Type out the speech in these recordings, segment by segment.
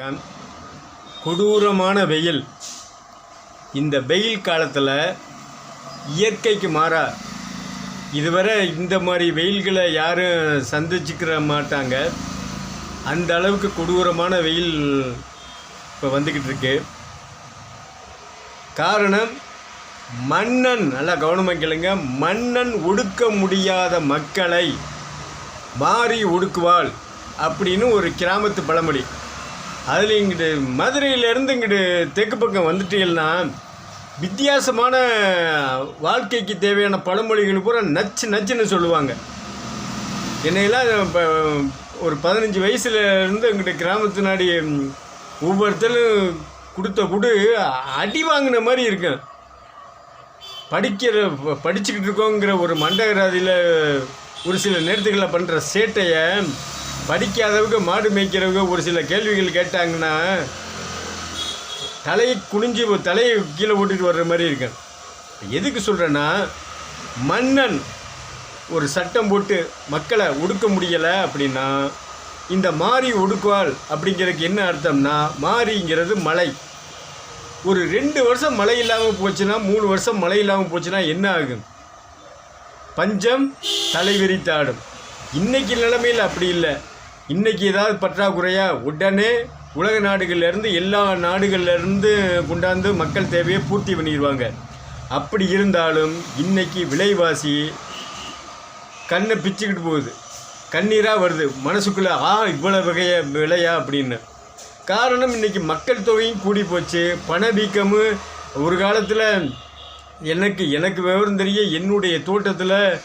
வணக்கம். கொடூரமான வெயில். இந்த வெயில் காலத்தில் இயற்கைக்கு மாறா. இதுவரை இந்த மாதிரி வெயில்களை யாரும் சந்திச்சுக்கிற மாட்டாங்க. அந்த அளவுக்கு கொடூரமான வெயில் இப்போ வந்துக்கிட்டு இருக்கு. காரணம் மன்னன் நல்லா கவனமாக கேளுங்க. மன்னன் ஒடுக்க முடியாத மக்களை மாறி ஒடுக்குவாள் அப்படின்னு ஒரு கிராமத்து பழமொழி. அதில் இங்கிட்டு மதுரையிலேருந்து இங்கிட்டு தெற்கு பக்கம் வந்துட்டீங்கன்னா வித்தியாசமான வாழ்க்கைக்கு தேவையான பழமொழிகள் பூரா நச்சு நச்சுன்னு சொல்லுவாங்க. என்னையெல்லாம் இப்போ ஒரு பதினஞ்சு வயசுலேருந்து இருந்து இங்கிட்ட கிராமத்து நாடி ஒவ்வொருத்தரும் கொடுத்த குடு அடி வாங்கின மாதிரி இருக்கும் படிக்கிற ப- படிச்சுக்கிட்டு இருக்கோங்கிற ஒரு மண்டகராதியில் ஒரு சில நேரத்துக்களை பண்ணுற சேட்டையை படிக்காதவங்க மாடு மேய்க்கிறவங்க ஒரு சில கேள்விகள் கேட்டாங்கன்னா தலையை குனிஞ்சு தலையை கீழே ஓட்டிட்டு வர்ற மாதிரி இருக்கும். எதுக்கு சொல்கிறேன்னா மன்னன் ஒரு சட்டம் போட்டு மக்களை ஒடுக்க முடியலை அப்படின்னா இந்த மாறி ஒடுக்குவாள் அப்படிங்கிறதுக்கு என்ன அர்த்தம்னா மாறிங்கிறது மழை ஒரு ரெண்டு வருஷம் மழை இல்லாமல் போச்சுன்னா மூணு வருஷம் மழை இல்லாமல் போச்சுன்னா என்ன ஆகும்? பஞ்சம் தலைவிரித்தாடும். இன்றைக்கி நிலைமையில் அப்படி இல்லை. இன்றைக்கி ஏதாவது பற்றாக்குறையாக உடனே உலக நாடுகள்லேருந்து எல்லா நாடுகள்லேருந்து கொண்டாந்து மக்கள் தேவையை பூர்த்தி பண்ணிடுவாங்க. அப்படி இருந்தாலும் இன்றைக்கி விலைவாசி கண்ணை பிச்சுக்கிட்டு போகுது. கண்ணீராக வருது. மனசுக்குள்ளே ஆ இவ்வளோ வகைய விலையா? அப்படின்னு. காரணம் இன்றைக்கி மக்கள் தொகையும் கூடி போச்சு. பணவீக்கமும் ஒரு காலத்தில் எனக்கு எனக்கு விவரம் தெரிய என்னுடைய தோட்டத்தில்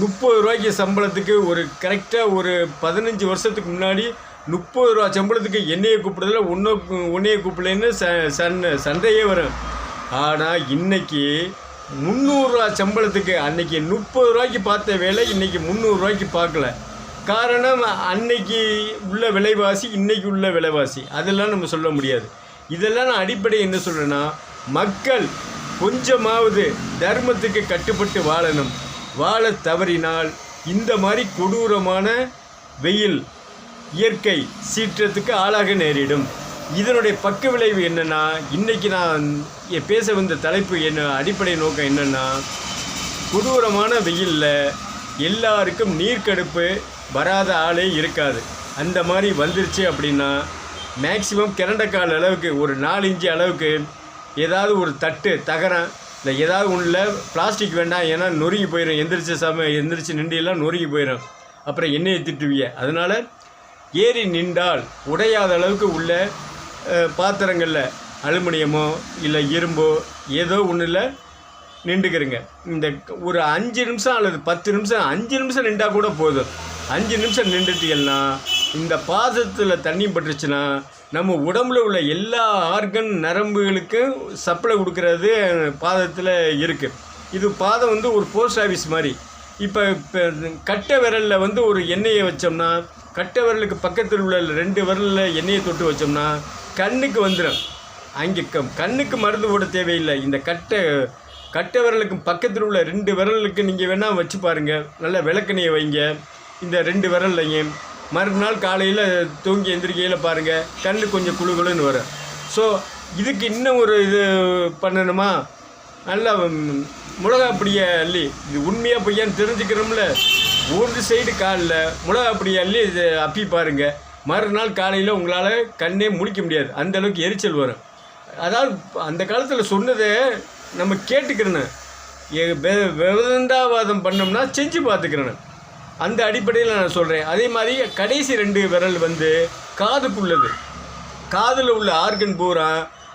முப்பது ரூபாய்க்கு சம்பளத்துக்கு ஒரு கரெக்டாக ஒரு பதினஞ்சு வருஷத்துக்கு முன்னாடி முப்பது ரூபா சம்பளத்துக்கு என்னையை கூப்பிடுறதுல ஒன்று ஒன்றையை கூப்பிடலன்னு ச சன் சண்டையே வரும். ஆனால் இன்றைக்கி முந்நூறுரூவா சம்பளத்துக்கு அன்னைக்கு முப்பது ரூபாய்க்கு பார்த்த வேலை இன்னைக்கு முந்நூறுரூவாய்க்கு பார்க்கல. காரணம் அன்னைக்கு உள்ள விலைவாசி இன்றைக்கி உள்ள விலைவாசி. அதெல்லாம் நம்ம சொல்ல முடியாது. இதெல்லாம் நான் அடிப்படை என்ன சொல்கிறேன்னா மக்கள் கொஞ்சமாவது தர்மத்துக்கு கட்டுப்பட்டு வாழணும். வாழ தவறினால் இந்த மாதிரி கொடூரமான வெயில் இயற்கை சீற்றத்துக்கு ஆளாக நேரிடும். இதனுடைய பக்க விளைவு என்னென்னா இன்றைக்கி நான் பேச வந்த தலைப்பு என்ன அடிப்படை நோக்கம் என்னென்னா கொடூரமான வெயிலில் எல்லாருக்கும் நீர்க்கடுப்பு வராத ஆளே இருக்காது. அந்த மாதிரி வந்துருச்சு அப்படின்னா மேக்சிமம் கிரண்டக்கால் அளவுக்கு ஒரு நாலு இன்ச்சு அளவுக்கு ஏதாவது ஒரு தட்டு தகரம் இல்லை ஏதாவது ஒன்றில் பிளாஸ்டிக் வேண்டாம் ஏன்னா நொறுங்கி போயிடும் எந்திரிச்ச சம எந்திரிச்சு நிண்டியெல்லாம் நொறுங்கி போயிடும் அப்புறம் எண்ணெயை திட்டுவிய. அதனால் ஏறி நின்றால் உடையாத அளவுக்கு உள்ள பாத்திரங்களில் அலுமினியமோ இல்லை இரும்போ ஏதோ ஒன்றில் நின்றுக்கிறங்க. இந்த ஒரு அஞ்சு நிமிஷம் அல்லது பத்து நிமிஷம் அஞ்சு நிமிஷம் நின்றா கூட போதும். அஞ்சு நிமிஷம் நின்றுட்டீங்கன்னா இந்த பாதத்தில் தண்ணி பட்டுருச்சுன்னா நம்ம உடம்புல உள்ள எல்லா ஆர்கன் நரம்புகளுக்கும் சப்ளை கொடுக்கறது பாதத்தில் இருக்குது இது பாதம் வந்து ஒரு போஸ்ட் ஆஃபீஸ் மாதிரி. இப்போ இப்போ கட்டை விரலில் வந்து ஒரு எண்ணெயை வச்சோம்னா கட்டை விரலுக்கு பக்கத்தில் உள்ள ரெண்டு விரலில் எண்ணெயை தொட்டு வச்சோம்னா கண்ணுக்கு வந்துடும் அங்கே க கண்ணுக்கு மருந்து போட தேவையில்லை. இந்த கட்டை கட்டை விரலுக்கு பக்கத்தில் உள்ள ரெண்டு விரலுக்கு நீங்கள் வேணால் வச்சு பாருங்கள் நல்ல விளக்கெண்ணையை வைங்க. இந்த ரெண்டு விரல்லையும் மறுநாள் காலையில் தூங்கி எந்திரிக்கையில் பாருங்கள் கண்ணு கொஞ்சம் குளு குளுன்னு வரும். ஸோ இதுக்கு இன்னும் ஒரு இது பண்ணணுமா? நல்லா ம், அள்ளி இது உண்மையாக பொய்யான்னு தெரிஞ்சுக்கிறோம்ல. ஒரு சைடு காலில் மிளகா அள்ளி இது அப்பி பாருங்க. மறுநாள் காலையில் உங்களால் கண்ணே முழிக்க முடியாது. அந்த அளவுக்கு எரிச்சல் வரும். அதாவது அந்த காலத்தில் சொன்னதை நம்ம கேட்டுக்கிறணும். எ- வெ- விதண்டாவாதம் பண்ணோம்னா செஞ்சு பார்த்துக்கிறணும். அந்த அடிப்படையில் நான் சொல்கிறேன் அதே மாதிரி கடைசி ரெண்டு விரல் வந்து காதுக்குள்ளது. காதில் உள்ள ஆர்கன் பூரா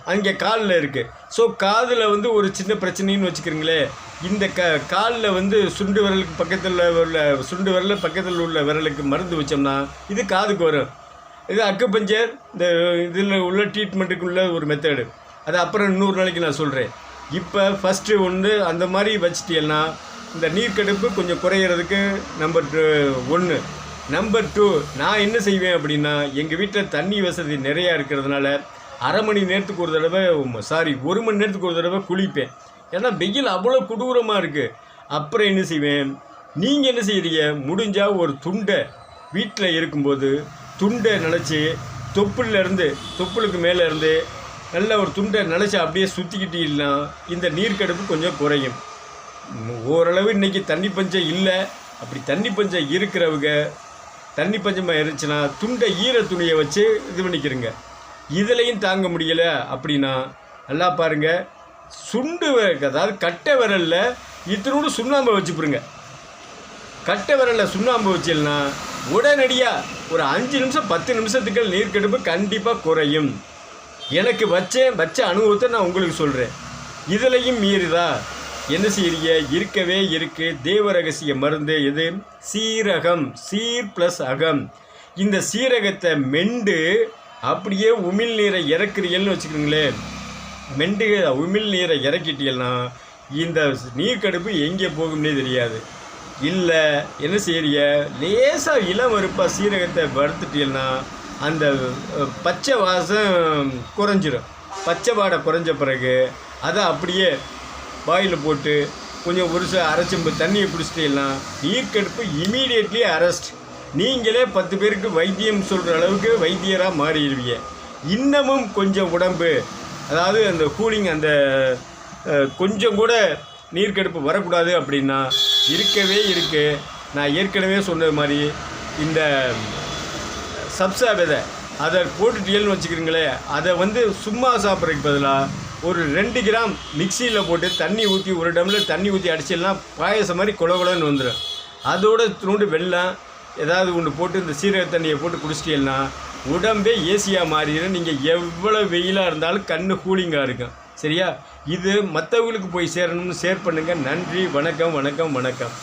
அங்கே காலில் இருக்குது ஸோ காதில் வந்து ஒரு சின்ன பிரச்சனைன்னு வச்சுக்கிறீங்களேன் இந்த க காலில் வந்து சுண்டு விரலுக்கு பக்கத்தில் உள்ள சுண்டு விரல பக்கத்தில் உள்ள விரலுக்கு மருந்து வச்சோம்னா இது காதுக்கு வரும். இது அக்குபஞ்சர் இந்த இதில் உள்ள ட்ரீட்மெண்ட்டுக்கு உள்ள ஒரு மெத்தடு அது அப்புறம் இன்னொரு நாளைக்கு நான் சொல்கிறேன் இப்போ ஃபஸ்ட்டு ஒன்று அந்த மாதிரி வச்சுட்டீங்கன்னா இந்த நீர்க்கடுப்பு கொஞ்சம் குறையிறதுக்கு நம்பர் ஒன்று நம்பர் டூ நான் என்ன செய்வேன் அப்படின்னா எங்கள் வீட்டில் தண்ணி வசதி நிறையா இருக்கிறதுனால அரை மணி நேரத்துக்கு ஒரு தடவை சாரி ஒரு மணி நேரத்துக்கு ஒரு தடவை குளிப்பேன். ஏன்னா வெயில் அவ்வளோ கொடூரமாக இருக்குது அப்புறம் என்ன செய்வேன்? நீங்கள் என்ன செய்கிறீங்க முடிஞ்சால் ஒரு துண்டை வீட்டில் இருக்கும்போது துண்டை நினச்சி தொப்புளில் இருந்து தொப்புளுக்கு மேலே இருந்து நல்ல ஒரு துண்டை நினச்சி அப்படியே சுற்றிக்கிட்டீங்கன்னா இந்த நீர்க்கடுப்பு கொஞ்சம் குறையும். ஓரளவு இன்னைக்கு தண்ணி பஞ்சம் இல்லை. அப்படி தண்ணி பஞ்சம் இருக்கிறவங்க தண்ணி பஞ்சமாக இருந்துச்சுன்னா துண்டை ஈர துணியை வச்சு இது பண்ணிக்கிறங்க. இதுலேயும் தாங்க முடியலை அப்படின்னா நல்லா பாருங்க சுண்டு அதாவது கட்டை விரலில் இத்தனோடு சுண்ணாம்பை வச்சுப்பிடுங்க கட்டை விரலில் சுண்ணாம்பு வச்சில்னா உடனடியாக ஒரு அஞ்சு நிமிஷம் பத்து நிமிஷத்துக்கு நீர்க்கெடுப்பு கண்டிப்பாக குறையும். எனக்கு வச்சேன் வச்ச அனுபவத்தை நான் உங்களுக்கு சொல்கிறேன் இதுலேயும் மீறுதா என்ன செய்ய இருக்கவே இருக்கு. தேவ ரகசிய மருந்து எது? சீரகம். சீர் ப்ளஸ் அகம். இந்த சீரகத்தை மெண்டு அப்படியே உமிழ் நீரை இறக்குறீங்கன்னு வச்சுக்கோங்களேன். மெண்டு உமிழ் நீரை இறக்கிட்டீங்கன்னா இந்த நீர்க்கடுப்பு எங்கே போகும்னே தெரியாது. இல்லை என்ன செய்கிறிய லேசாக இளம் வறுப்பாக சீரகத்தை வறுத்துட்டீங்கன்னா அந்த பச்சை வாசம் குறைஞ்சிரும். பச்சை வாடை குறைஞ்ச பிறகு அதை அப்படியே வாயில் போட்டு கொஞ்சம் ஒரு சில அரைச்சம்பு தண்ணியை பிடிச்சிட்டீங்கன்னா நீர்க்கடுப்பு இமீடியட்லி அரெஸ்ட் நீங்களே பத்து பேருக்கு வைத்தியம் சொல்கிற அளவுக்கு வைத்தியராக மாறிடுவீங்க. இன்னமும் கொஞ்சம் உடம்பு அதாவது அந்த கூலிங் அந்த கொஞ்சம் கூட நீர்க்கடுப்பு வரக்கூடாது அப்படின்னா இருக்கவே இருக்குது நான் ஏற்கனவே சொன்னது மாதிரி இந்த சப்சா விதை அதை போட்டுட்டியல்னு வச்சுக்கிறீங்களே அதை வந்து சும்மா சாப்பிட்றதுக்கு பதிலாக ஒரு ரெண்டு கிராம் மிக்சியில் போட்டு தண்ணி ஊற்றி ஒரு டம்ளர் தண்ணி ஊற்றி அடிச்சிடலாம். பாயசம் மாதிரி குல குலன்னு வந்துடும் அதோட துணுண்டு வெள்ளம் ஏதாவது ஒன்று போட்டு இந்த சீரக தண்ணியை போட்டு குடிச்சிட்டீங்கன்னா உடம்பே ஏசியாக மாறிடும். நீங்கள் எவ்வளோ வெயிலாக இருந்தாலும் கண்ணு கூலிங்காக இருக்கும். சரியா? இது மற்றவங்களுக்கு போய் சேரணும்னு ஷேர் பண்ணுங்கள் நன்றி. வணக்கம் வணக்கம் வணக்கம்.